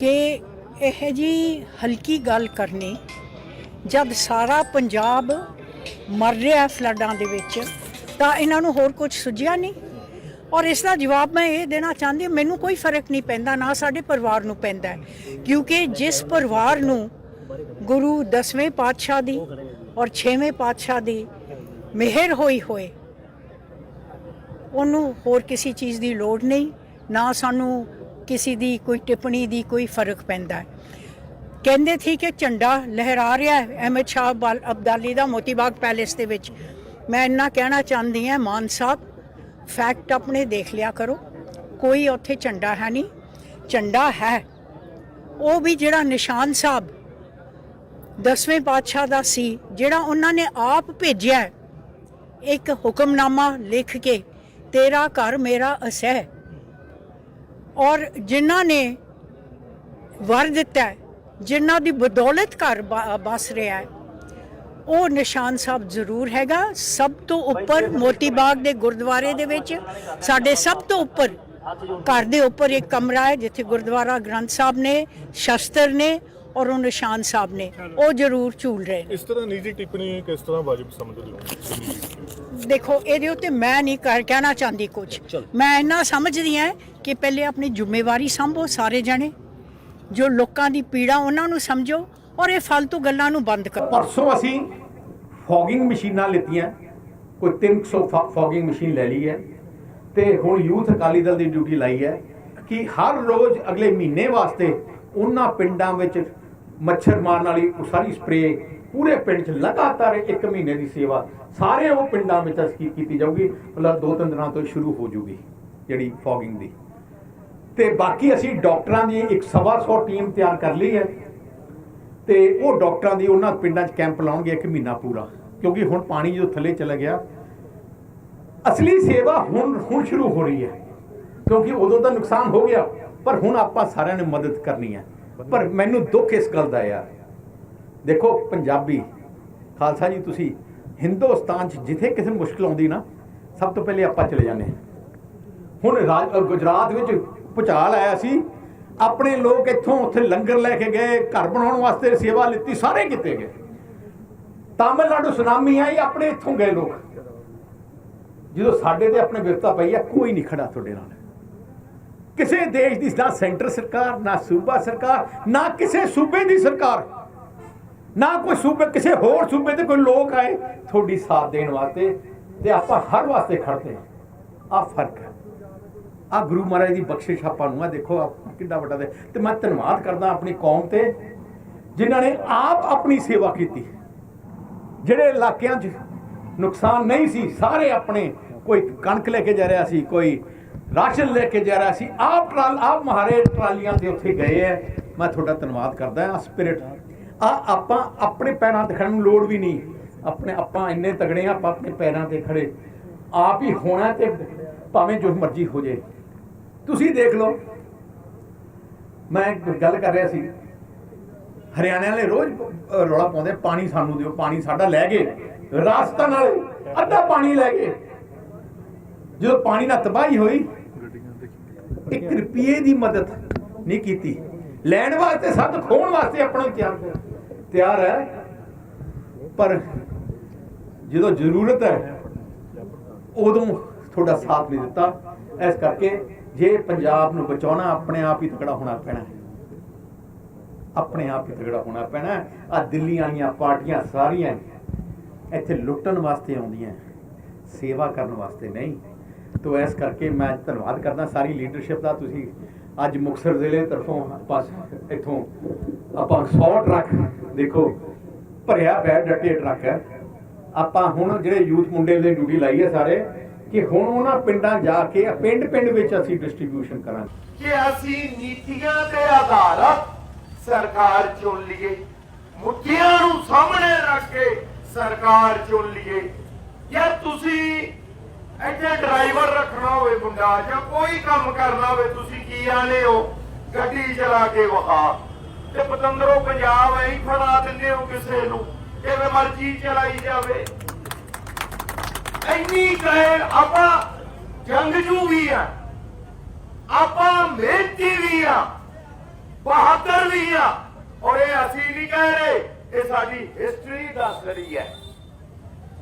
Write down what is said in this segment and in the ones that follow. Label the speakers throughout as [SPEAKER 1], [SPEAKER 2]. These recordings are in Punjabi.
[SPEAKER 1] ਕਿ ਇਹ ਜੀ ਹਲਕੀ ਗੱਲ ਕਰਨੀ, ਜਦ ਸਾਰਾ ਪੰਜਾਬ ਮਰ ਰਿਹਾ ਫਲੱਡਾਂ ਦੇ ਵਿੱਚ, ਤਾਂ ਇਹਨਾਂ ਨੂੰ ਹੋਰ ਕੁਝ ਸੁਝਿਆ ਨਹੀਂ? ਔਰ ਇਸ ਦਾ ਜਵਾਬ ਮੈਂ ਇਹ ਦੇਣਾ ਚਾਹੁੰਦੀ ਮੈਨੂੰ ਕੋਈ ਫ਼ਰਕ ਨਹੀਂ ਪੈਂਦਾ, ਨਾ ਸਾਡੇ ਪਰਿਵਾਰ ਨੂੰ ਪੈਂਦਾ ਕਿਉਂਕਿ ਜਿਸ ਪਰਿਵਾਰ ਨੂੰ ਗੁਰੂ ਦਸਵੇਂ ਪਾਤਸ਼ਾਹ ਦੀ ਔਰ ਛੇਵੇਂ ਪਾਤਸ਼ਾਹ ਦੀ ਮਿਹਰ ਹੋਈ ਹੋਏ, ਉਹਨੂੰ ਹੋਰ ਕਿਸੇ ਚੀਜ਼ ਦੀ ਲੋੜ ਨਹੀਂ, ਨਾ ਸਾਨੂੰ ਕਿਸੇ ਦੀ ਕੋਈ ਟਿੱਪਣੀ ਦੀ ਕੋਈ ਫ਼ਰਕ ਪੈਂਦਾ ਕਹਿੰਦੇ ਸੀ ਕਿ ਝੰਡਾ ਲਹਿਰਾ ਰਿਹਾ ਹੈ। ਅਹਿਮਦ ਸ਼ਾਹ ਬਲ- ਅਬਦਾਲੀ ਦਾ ਮੋਤੀ ਬਾਗ ਪੈਲੇਸ ਦੇ ਵਿੱਚ। ਮੈਂ ਇੰਨਾ ਕਹਿਣਾ ਚਾਹੁੰਦੀ ਹਾਂ, ਮਾਨ ਸਾਹਿਬ ਫੈਕਟ ਆਪਣੇ ਦੇਖ ਲਿਆ ਕਰੋ। ਕੋਈ ਉੱਥੇ ਝੰਡਾ ਹੈ ਨਹੀਂ। ਝੰਡਾ ਹੈ। ਉਹ ਵੀ ਜਿਹੜਾ ਨਿਸ਼ਾਨ ਸਾਹਿਬ ਦਸਵੇਂ ਪਾਤਸ਼ਾਹ ਦਾ ਸੀ, ਜਿਹੜਾ ਉਹਨਾਂ ਨੇ ਆਪ ਭੇਜਿਆ ਇੱਕ ਹੁਕਮਨਾਮਾ ਲਿਖ ਕੇ, ਤੇਰਾ ਘਰ ਮੇਰਾ ਅਸਹਿ। ਔਰ ਜਿਨ੍ਹਾਂ ਨੇ ਵਰ ਦਿੱਤਾ ਜਿਨ੍ਹਾਂ ਦੀ ਬਦੌਲਤ ਘਰ ਬ- ਬਸ ਰਿਹਾ ਉਹ ਨਿਸ਼ਾਨ ਸਾਹਿਬ ਜ਼ਰੂਰ ਹੈਗਾ। ਸਭ ਤੋਂ ਉੱਪਰ ਮੋਤੀ ਬਾਗ ਦੇ ਗੁਰਦੁਆਰੇ ਦੇ ਵਿੱਚ, ਸਾਡੇ ਸਭ ਤੋਂ ਉੱਪਰ ਘਰ ਦੇ ਉੱਪਰ ਇੱਕ ਕਮਰਾ ਹੈ, ਜਿੱਥੇ ਗੁਰਦੁਆਰਾ ਗ੍ਰੰਥ ਸਾਹਿਬ ਨੇ, ਸ਼ਸਤਰ ਨੇ ਔਰ ਉਹ ਨਿਸ਼ਾਨ ਸਾਹਿਬ ਨੇ। ਉਹ ਜ਼ਰੂਰ ਝੂਲ ਰਹੇ ਨੇ।
[SPEAKER 2] ਇਸ ਤਰ੍ਹਾਂ ਨਿੱਜੀ ਟਿੱਪਣੀ ਕਿਸ ਤਰ੍ਹਾਂ ਵਾਜਬ ਸਮਝਦੇ ਹੋ?
[SPEAKER 1] ਦੇਖੋ ਇਹਦੇ ਉੱਤੇ ਮੈਂ ਨਹੀਂ ਕਰ ਕਹਿਣਾ ਚਾਹੁੰਦੀ ਕੁਝ ਮੈਂ ਇੰਨਾ ਸਮਝਦੀ ਹਾਂ ਕਿ ਪਹਿਲੇ ਆਪਣੀ ਜ਼ਿੰਮੇਵਾਰੀ ਸੰਭੋ ਸਾਰੇ ਜਣੇ। ਜੋ ਲੋਕਾਂ ਦੀ ਪੀੜਾ ਉਹਨਾਂ ਨੂੰ ਸਮਝੋ ਔਰ ਇਹ ਫालतू ਗੱਲਾਂ ਨੂੰ ਬੰਦ ਕਰੋ।
[SPEAKER 3] ਪਰਸੋਂ ਅਸੀਂ ਫੌਗਿੰਗ ਮਸ਼ੀਨਾਂ ਲਿੱਤੀਆਂ। ਕੋਈ 300 ਫੌਗਿੰਗ ਮਸ਼ੀਨ ਲੈ ਲਈ ਹੈ। ਤੇ ਹੁਣ ਯੂਥ ਅਕਾਲੀ ਦਲ ਦੀ ਡਿਊਟੀ ਲਾਈ ਹੈ ਕਿ ਹਰ ਰੋਜ਼ ਅਗਲੇ ਮਹੀਨੇ ਵਾਸਤੇ ਉਹਨਾਂ ਪਿੰਡਾਂ ਵਿੱਚ ਮੱਛਰ ਮਾਰਨ ਵਾਲੀ ਉਹ ਸਾਰੀ ਸਪਰੇ ਪੂਰੇ ਪਿੰਡ 'ਚ ਲਗਾਤਾਰ ਇੱਕ ਮਹੀਨੇ ਦੀ ਸੇਵਾ ਸਾਰੇ ਉਹ ਪਿੰਡਾਂ ਵਿੱਚ ਅਸੀਂ ਕੀਤੀ ਜਾਊਗੀ, ਮਤਲਬ ਦੋ ਤਿੰਨ ਦਿਨਾਂ ਤੋਂ ਸ਼ੁਰੂ ਹੋ ਜੂਗੀ ਜਿਹੜੀ ਫੌਗਿੰਗ ਦੀ। ਤੇ ਬਾਕੀ ਅਸੀਂ ਡਾਕਟਰਾਂ ਦੀ ਇੱਕ ਸਵਾ ਸੌ ਟੀਮ ਤਿਆਰ ਕਰ ਲਈ ਹੈ ਤੇ ਉਹ ਡਾਕਟਰਾਂ ਦੀ ਉਹਨਾਂ ਪਿੰਡਾਂ 'ਚ ਕੈਂਪ ਲਾਉਣਗੇ ਇੱਕ ਮਹੀਨਾ ਪੂਰਾ, ਕਿਉਂਕਿ ਹੁਣ ਪਾਣੀ ਜੋ ਥੱਲੇ ਚਲਾ ਗਿਆ, ਅਸਲੀ ਸੇਵਾ ਹੁਣ ਹੁਣ ਸ਼ੁਰੂ ਹੋ ਰਹੀ ਹੈ, ਕਿਉਂਕਿ ਉਦੋਂ ਤਾਂ ਨੁਕਸਾਨ ਹੋ ਗਿਆ, ਪਰ ਹੁਣ ਆਪਾਂ ਸਾਰਿਆਂ ਨੇ ਮਦਦ ਕਰਨੀ ਹੈ। ਪਰ ਮੈਨੂੰ ਦੁੱਖ ਇਸ ਗੱਲ ਦਾ ਆ। ਦੇਖੋ, ਪੰਜਾਬੀ, ਖਾਲਸਾ ਜੀ, ਤੁਸੀਂ ਹਿੰਦੁਸਤਾਨ 'ਚ ਜਿੱਥੇ ਕਿਸੇ ਨੂੰ ਮੁਸ਼ਕਲ ਆਉਂਦੀ ਨਾ, ਸਭ ਤੋਂ ਪਹਿਲੇ ਆਪਾਂ ਚਲੇ ਜਾਂਦੇ ਹਾਂ। ਹੁਣ ਰਾਜ ਗੁਜਰਾਤ ਵਿੱਚ ਭੁਚਾਲ ਆਇਆ ਸੀ। ਆਪਣੇ ਲੋਕ ਇੱਥੋਂ ਉੱਥੇ ਲੰਗਰ ਲੈ ਕੇ ਗਏ, ਘਰ ਬਣਾਉਣ ਵਾਸਤੇ ਸੇਵਾ ਲਿੱਤੀ, ਸਾਰੇ ਕਿਤੇ ਗਏ। ਤਾਮਿਲਨਾਡੂ ਸੁਨਾਮੀ ਆਈ, ਆਪਣੇ ਇੱਥੋਂ ਗਏ ਲੋਕ। ਜਦੋਂ ਸਾਡੇ ਤੇ ਆਪਣੇ ਵਿਰਤਾ ਪਈ ਆ, ਕੋਈ ਨਹੀਂ ਖੜਾ ਤੁਹਾਡੇ ਨਾਲ। ਕਿਸੇ ਦੇਸ਼ ਦੀ ਨਾ ਸੈਂਟਰ ਸਰਕਾਰ, ਨਾ ਸੂਬਾ ਸਰਕਾਰ, ਨਾ ਕਿਸੇ ਸੂਬੇ ਦੀ ਸਰਕਾਰ। ਨਾ ਕੋਈ ਸੂਬੇ, ਕਿਸੇ ਹੋਰ ਸੂਬੇ ਤੇ ਕੋਈ ਲੋਕ ਆਏ ਤੁਹਾਡੀ ਸਾਥ ਦੇਣ ਵਾਸਤੇ ਤੇ ਆਪਾਂ ਹਰ ਵਾਸਤੇ ਖੜਦੇ ਆ ਫ਼ਰਕ ਹੈ। ਆ ਗੁਰੂ ਮਹਾਰਾਜ ਦੀ ਬਖਸ਼ਿਸ਼ ਆਪਾਂ ਨੂੰ ਆ। ਦੇਖੋ ਆਪ ਕਿੰਨਾ ਵੱਡਾ ਦੇ ਤੇ ਮੈਂ ਧੰਨਵਾਦ ਕਰਦਾ ਆਪਣੀ ਕੌਮ ਤੇ, ਜਿਨ੍ਹਾਂ ਨੇ ਆਪ ਆਪਣੀ ਸੇਵਾ ਕੀਤੀ। ਜਿਹੜੇ ਇਲਾਕਿਆਂ 'ਚ ਨੁਕਸਾਨ ਨਹੀਂ ਸੀ, ਸਾਰੇ ਆਪਣੇ ਕੋਈ ਕਣਕ ਲੈ ਕੇ ਜਾ ਰਿਹਾ ਸੀ, ਕੋਈ ਰਾਸ਼ਨ ਲੈ ਕੇ ਜਾ ਰਿਹਾ ਸੀ। ਆਪ ਟਰਾਲ ਆਪ ਮਹਾਰੇ ਟਰਾਲੀਆਂ ਦੇ ਉੱਥੇ ਗਏ ਐ। ਮੈਂ ਤੁਹਾਡਾ ਧੰਨਵਾਦ ਕਰਦਾ ਆ ਸਪਿਰਿਟ। ਆ ਆਪਾਂ ਆਪਣੇ ਪੈਰਾਂ ਤੇ ਖੜਨ ਨੂੰ ਲੋੜ ਵੀ ਨਹੀਂ। ਆਪਣੇ ਆਪਾਂ ਇੰਨੇ ਤਗੜੇ ਆ ਆਪਾਂ ਆਪਣੇ ਪੈਰਾਂ ਤੇ ਖੜੇ। ਆਪ ਹੀ ਹੋਣਾ ਤੇ ਭਾਵੇਂ ਜੋ ਮਰਜ਼ੀ ਹੋ ਜੇ। ਤੁਸੀਂ ਦੇਖ ਲਓ। ਮੈਂ ਗੱਲ ਕਰ ਰਿਹਾ ਸੀ। ਹਰਿਆਣੇ ਵਾਲੇ ਰੋਜ਼ ਅ, ਰੌਲਾ ਪਾਉਂਦੇ ਪਾਣੀ ਸਾਨੂੰ ਦਿਓ ਪਾਣੀ ਸਾਡਾ ਲੈ ਗਏ। ਰਾਜਸਥਾਨ ਵਾਲੇ ਅੱਧਾ ਪਾਣੀ ਲੈ ਗਏ। ਜਦੋਂ ਪਾਣੀ ਨਾਲ ਤਬਾਹੀ ਹੋਈ ਇੱਕ ਰੁਪਏ ਦੀ ਮਦਦ ਨਹੀਂ ਕੀਤੀ। ਲੈਣ ਵਾਸਤੇ ਸੱਤ, ਖੋਣ ਵਾਸਤੇ ਆਪਣਾ ਤਿਆਰ ਤਿਆਰ ਹੈ, ਪਰ ਜਦੋਂ ਜ਼ਰੂਰਤ ਹੈ, ਉਦੋਂ ਤੁਹਾਡਾ ਸਾਥ ਨਹੀਂ ਦਿੱਤਾ। ਇਸ ਕਰਕੇ ਜੇ ਪੰਜਾਬ ਨੂੰ ਬਚਾਉਣਾ, ਆਪਣੇ ਆਪ ਹੀ ਤਕੜਾ ਹੋਣਾ ਪੈਣਾ ਹੈ। ਆਪਣੇ ਆਪ ਹੀ ਤਗੜਾ ਹੋਣਾ ਪੈਣਾ ਆ ਦਿੱਲੀ ਵਾਲੀਆਂ ਪਾਰਟੀਆਂ ਸਾਰੀਆਂ ਇੱਥੇ ਲੁੱਟਣ ਵਾਸਤੇ ਆਉਂਦੀਆਂ, ਸੇਵਾ ਕਰਨ ਵਾਸਤੇ ਨਹੀਂ। ਤੋ ਇਸ ਕਰਕੇ ਮੈਂ ਧੰਨਵਾਦ ਕਰਦਾ ਸਾਰੀ ਲੀਡਰਸ਼ਿਪ ਦਾ। ਤੁਸੀਂ ਅੱਜ ਮੁਕਤਸਰ ਜ਼ਿਲ੍ਹੇ ਤਰਫੋਂ ਆਪਾਂ ਇੱਥੋਂ ਆਪਾਂ 100 ਟਰੱਕ ਦੇਖੋ, ਭਰਿਆ ਪਿਆ, ਡੱਟੇ ਟਰੱਕ ਹੈ। ਆਪਾਂ ਹੁਣ ਜਿਹੜੇ ਯੂਥ ਮੁੰਡੇ ਦੇ ਡਿਊਟੀ ਲਾਈ ਹੈ ਸਾਰੇ, ਕਿ ਹੁਣ ਉਹਨਾਂ ਪਿੰਡਾਂ ਜਾ ਕੇ ਪਿੰਡ ਪਿੰਡ ਵਿੱਚ ਅਸੀਂ ਡਿਸਟ੍ਰੀਬਿਊਸ਼ਨ ਕਰਾਂਗੇ।
[SPEAKER 4] ਕਿ ਅਸੀਂ ਨੀਤੀਆਂ ਦੇ ਆਧਾਰ ਸਰਕਾਰ ਚੁਣ ਲਈਏ, ਮੁੱਦਿਆਂ ਨੂੰ ਸਾਹਮਣੇ ਰੱਖ ਕੇ ਸਰਕਾਰ ਚੁਣ ਲਈਏ, ਜਾਂ ਤੁਸੀਂ ਇੱਥੇ ਡਰਾਈਵਰ ਰੱਖਣਾ ਹੋਵੇ ਮੁੰਡਾ ਜਾਂ ਕੋਈ ਕੰਮ ਕਰਨਾ ਹੋਵੇ, ਤੁਸੀਂ ਕੀ ਆਨੇ ਹੋ? ਗੱਡੀ ਚਲਾ ਕੇ ਵਹਾ। ਤੇ ਪਤੰਦਰੋਂ ਪੰਜਾਬ ਐਂ ਫੜਾ ਦਿੰਦੇ ਹੋ ਕਿਸੇ ਨੂੰ, ਜਿਵੇਂ ਮਰਜ਼ੀ ਚਲਾਈ ਜਾਵੇ। ਇੰਨੀ ਕਹੇ ਆਪਾਂ ਜੰਗਜੂ ਵੀ ਆ। ਆਪਾਂ ਮਿਹਨਤੀ ਵੀ ਆ, ਬਹਾਦਰ ਵੀ ਆ। ਔਰ ਇਹ ਅਸੀਂ ਨਹੀਂ ਕਹਿ ਰਹੇ, ਇਹ ਸਾਡੀ ਹਿਸਟਰੀ ਦੱਸ ਰਹੀ ਹੈ।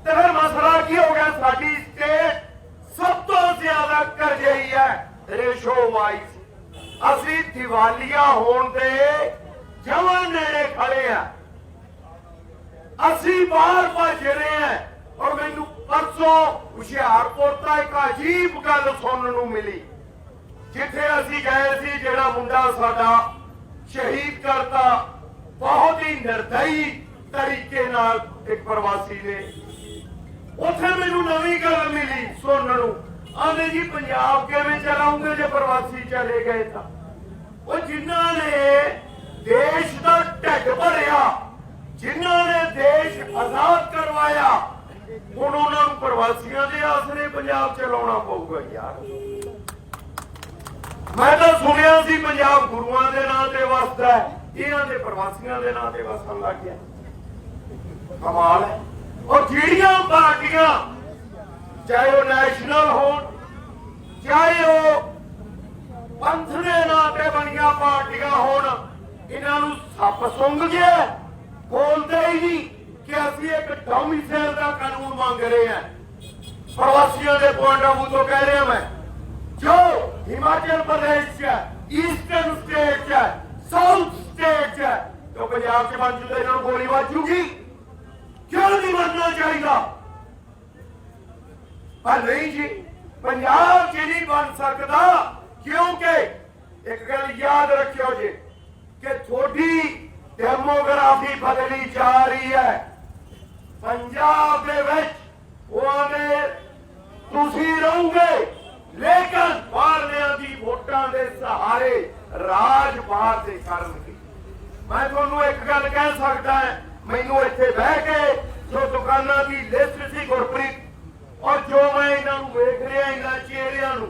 [SPEAKER 4] ਤੇ ਫਿਰ ਮਸਲਾ ਕੀ ਹੋ ਗਿਆ? ਸਾਡੀ ਸਟੇਟ ਸਭ ਤੋਂ ਜ਼ਿਆਦਾ ਹੈ ਰੇਸ਼ੋ ਵਾਈਜ਼ ਅਸੀਂ ਦੀਵਾਲੀਆ ਹੋਣ ਦੇ ਜਮਾਂ ਨੇੜੇ ਖੜੇ ਆ ਅਸੀਂ ਬਾਹਰ ਭੱਜ ਰਹੇ ਹਾਂ। ਔਰ ਮੈਨੂੰ ਪਰਸੋਂ ਹੁਸ਼ਿਆਰਪੁਰ ਤੋਂ ਇੱਕ ਅਜੀਬ ਗੱਲ ਸੁਣਨ ਨੂੰ ਮਿਲੀ। ਜਿੱਥੇ ਅਸੀਂ ਗਏ ਸੀ, ਜਿਹੜਾ ਮੁੰਡਾ ਸਾਡਾ ਸ਼ਹੀਦ ਕਰਤਾ, ਬਹੁਤ ਹੀ ਨਿਰਦਈ ਤਰੀਕੇ ਨਾਲ ਇੱਕ ਪ੍ਰਵਾਸੀ ਨੇ। ਉੱਥੇ ਮੈਨੂੰ ਨਵੀਂ ਗੱਲ ਮਿਲੀ ਸੁਣਨ ਨੂੰ। ਆਂਦੇ ਜੀ, ਪੰਜਾਬ ਕਿਵੇਂ ਚਲਾਉਂਗੇ ਜੇ ਪ੍ਰਵਾਸੀ ਚਲੇ ਗਏ ਤਾਂ? ਉਹ ਜਿਨ੍ਹਾਂ ਨੇ ਦੇਸ਼ ਦਾ ਢਿੱਡ ਭਰਿਆ, ਜਿਨ੍ਹਾਂ ਨੇ ਦੇਸ਼ ਆਜ਼ਾਦ ਕਰਵਾਇਆ, ਹੁਣ ਉਹਨਾਂ ਨੂੰ ਪ੍ਰਵਾਸੀਆਂ ਦੇ ਆਸਰੇ ਪੰਜਾਬ ਚਲਾਉਣਾ ਪਊਗਾ ਯਾਰ। ਮੈਂ ਤਾਂ ਸੁਣਿਆ ਸੀ ਪੰਜਾਬ ਗੁਰੂਆਂ ਦੇ ਨਾਂ ਤੇ ਵਸਦਾ ਇਹਨਾਂ ਦੇ ਪ੍ਰਵਾਸੀਆਂ ਦੇ ਨਾਂ ਤੇ ਵਸਣ ਲੱਗ ਗਿਆ। ਕਮਾਲ ਹੈ। ਉਹ ਜਿਹੜੀਆਂ ਪਾਰਟੀਆਂ ਚਾਹੇ ਉਹ ਨੈਸ਼ਨਲ ਹੋਣ, ਚਾਹੇ ਉਹ ਪੰਥ ਦੇ ਨਾਂ ਤੇ ਬਣੀਆਂ ਪਾਰਟੀਆਂ ਹੋਣ, ਇਹਨਾਂ ਨੂੰ ਸੱਪ ਸੁੰਘ ਗਿਆ ਬੋਲਦੇ ਹੀ ਨਹੀਂ ਕਿ ਅਸੀਂ ਇੱਕ ਡੋਮਿਸਾਈਲ ਦਾ ਕਾਨੂੰਨ ਮੰਗ ਰਹੇ ਹਾਂ। ਪ੍ਰਵਾਸੀਆਂ ਦੇ ਪੁਆਇੰਟ ਆਫ ਤੋਂ ਕਹਿ ਰਿਹਾ ਮੈਂ, ਜੋ ਹਿਮਾਚਲ ਪ੍ਰਦੇਸ਼ ਚ ਈਸਟਰਨ ਸਟੇਟ ਚ ਸਾਊਥ ਸਟੇਟ ਚ ਜੋ ਪੰਜਾਬ ਚ ਬਣ ਜੂਦੇ ਇਹਨਾਂ ਨੂੰ ਗੋਲੀ ਵੱਜੂਗੀ ਕਿਉਂ ਨਹੀਂ ਮੰਨਣਾ ਚਾਹੀਦਾ? ਪਰ ਨਹੀਂ ਜੀ, ਪੰਜਾਬ ਚ ਨਹੀਂ ਬਣ ਸਕਦਾ, ਕਿਉਂਕਿ ਇੱਕ ਗੱਲ ਯਾਦ ਰੱਖਿਓ ਜੀ, ਕਿ ਤੁਹਾਡੀ ਡੈਮੋਗ੍ਰਾਫੀ ਬਦਲੀ ਜਾ ਰਹੀ ਹੈ। ਪੰਜਾਬ ਦੇ ਵਿੱਚ ਉਹ ਤੁਸੀਂ ਰਹੋਗੇ, ਲੇਕਿਨ ਬਾਹਰਲਿਆਂ ਦੀ ਵੋਟਾਂ ਦੇ ਸਹਾਰੇ ਰਾਜ ਬਾਹਰ ਦੇ ਕਰਨਗੇ। ਮੈਂ ਤੁਹਾਨੂੰ ਇੱਕ ਗੱਲ ਕਹਿ ਸਕਦਾ, ਮੈਨੂੰ ਇੱਥੇ ਬਹਿ ਕੇ ਜੋ ਦੁਕਾਨਾਂ ਦੀ ਲਿਸਟ ਸੀ ਗੁਰਪ੍ਰੀਤ ਔਰ ਜੋ ਮੈਂ ਇਹਨਾਂ ਨੂੰ ਵੇਖ ਰਿਹਾ, ਇਹਨਾਂ ਚਿਹਰਿਆਂ ਨੂੰ,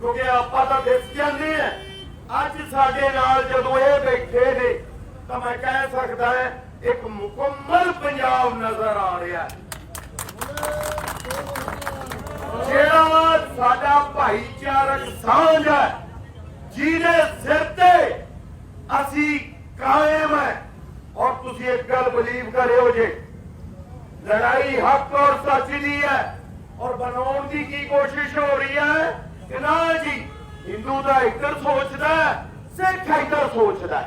[SPEAKER 4] ਕਿਉਂਕਿ ਆਪਾਂ ਤਾਂ ਦਿਸ ਜਾਂਦੇ ਆ। ਅੱਜ ਸਾਡੇ ਨਾਲ ਜਦੋਂ ਇਹ ਬੈਠੇ ਨੇ, ਤਾਂ ਮੈਂ ਕਹਿ ਸਕਦਾ ਹਾਂ, ਇੱਕ ਮੁਕੰਮਲ ਪੰਜਾਬ ਨਜ਼ਰ ਆ ਰਿਹਾ ਜਿਹੜਾ ਸਾਡਾ ਭਾਈਚਾਰਕ ਸਾਂਝ ਹੈ, ਜਿਹਦੇ ਸਿਰ ਤੇ ਅਸੀਂ ਕਾਇਮ ਹੈ। ਔਰ ਤੁਸੀਂ ਇੱਕ ਗੱਲ ਬਲੀਵ ਕਰਿਓ ਜੇ, ਲੜਾਈ ਹੱਕ ਔਰ ਸੱਚ ਦੀ ਹੈ। ਔਰ ਬਣਾਉਣ ਦੀ ਕੀ ਕੋਸ਼ਿਸ਼ ਹੋ ਰਹੀ ਹੈ? ਕਿ ਨਾ ਜੀ, ਹਿੰਦੂ ਦਾ ਇੱਧਰ ਸੋਚਦਾ ਸਿੱਖ ਇੱਧਰ ਸੋਚਦਾ